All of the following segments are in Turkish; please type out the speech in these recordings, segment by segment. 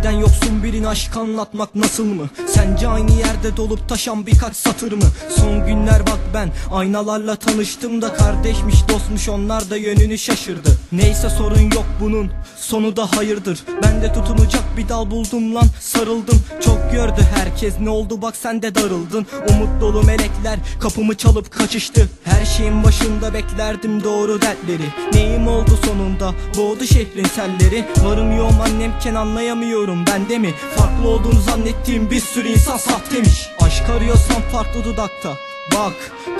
giden yoksun birine aşk anlatmak nasıl mı? Sence aynı yerde dolup taşan birkaç satır mı? Son günler ben. Aynalarla tanıştım da Kardeşmiş dostmuş onlar da yönünü şaşırdı. Neyse sorun yok bunun sonu da hayırdır. Ben de tutunacak bir dal buldum lan sarıldım. Çok gördü herkes ne oldu bak sen de darıldın. Umut dolu melekler kapımı çalıp kaçıştı. Her şeyin başında beklerdim doğru dertleri. Neyim oldu sonunda? Boğdu şehrin selleri Varım yoğum annemken anlayamıyorum ben de mi? Farklı olduğunu zannettiğim bir sürü insan sahtemiş Aşk arıyorsan farklı dudakta Bak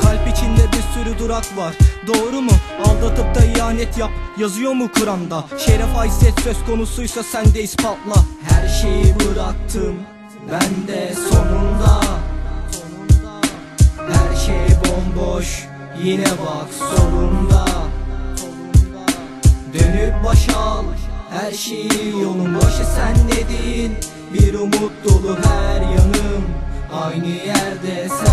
kalp içinde bir sürü durak var. Doğru mu? Aldatıp da ihanet yap. Yazıyor mu Kur'an'da? Şeref haysiyet söz konusuysa sen de ispatla. Her şeyi bıraktım ben de sonunda. Her şey bomboş yine bak solunda. Dönüp başa al her şeyi yolun başı sen dedin. Bir umut dolu her yanım Aynı yerde sensizliklerin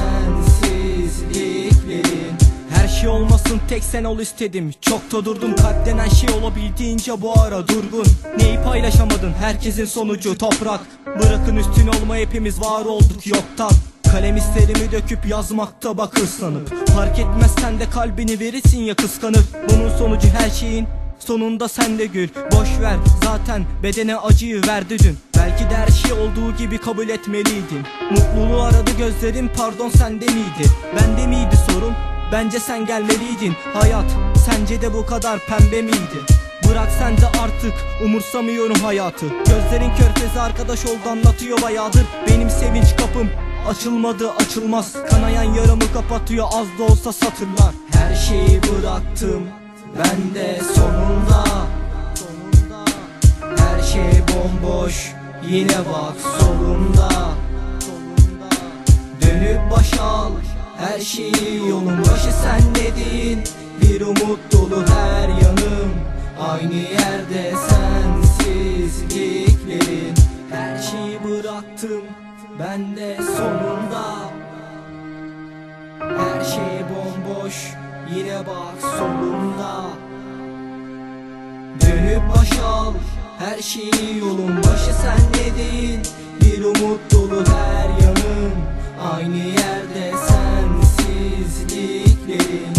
Her şey olmasın tek sen ol istedim. Çok da durdum kalp şey olabildiğince bu ara durgun. Neyi paylaşamadın? Herkesin sonucu toprak. Bırakın üstün olma hepimiz var olduk yoktan. Kalem isterimi döküp yazmakta bak hırslanıp Fark etmez sen de kalbini verirsin ya kıskanıp. Bunun sonucu her şeyin Sonunda sen de gül. Boş ver zaten bedene acıyı verdi dün. Belki de her şey olduğu gibi kabul etmeliydin. Mutluluğu aradı gözlerin pardon sende miydi? Bende miydi sorun? Bence sen gelmeliydin. Hayat sence de bu kadar pembe miydi? Bırak sen de artık umursamıyorum hayatı. Gözlerin körfezi arkadaş oldu anlatıyor bayağıdır. Benim sevinç kapım açılmadı açılmaz. Kanayan yaramı kapatıyor az da olsa satırlar. Her şeyi bıraktım ben de sonunda Her şey bomboş yine bak solunda. Dönüp başa al her şeyi yolun başı sen dedin. Bir umut dolu her yanım Aynı yerde sensizliklerin Her şeyi bıraktım ben de sonunda. Her şey bomboş yine bak solunda Dönüp başa al her şeyi yolun başı. Sen dedin? Bir umut dolu her yanım Aynı yerde sensizliklerin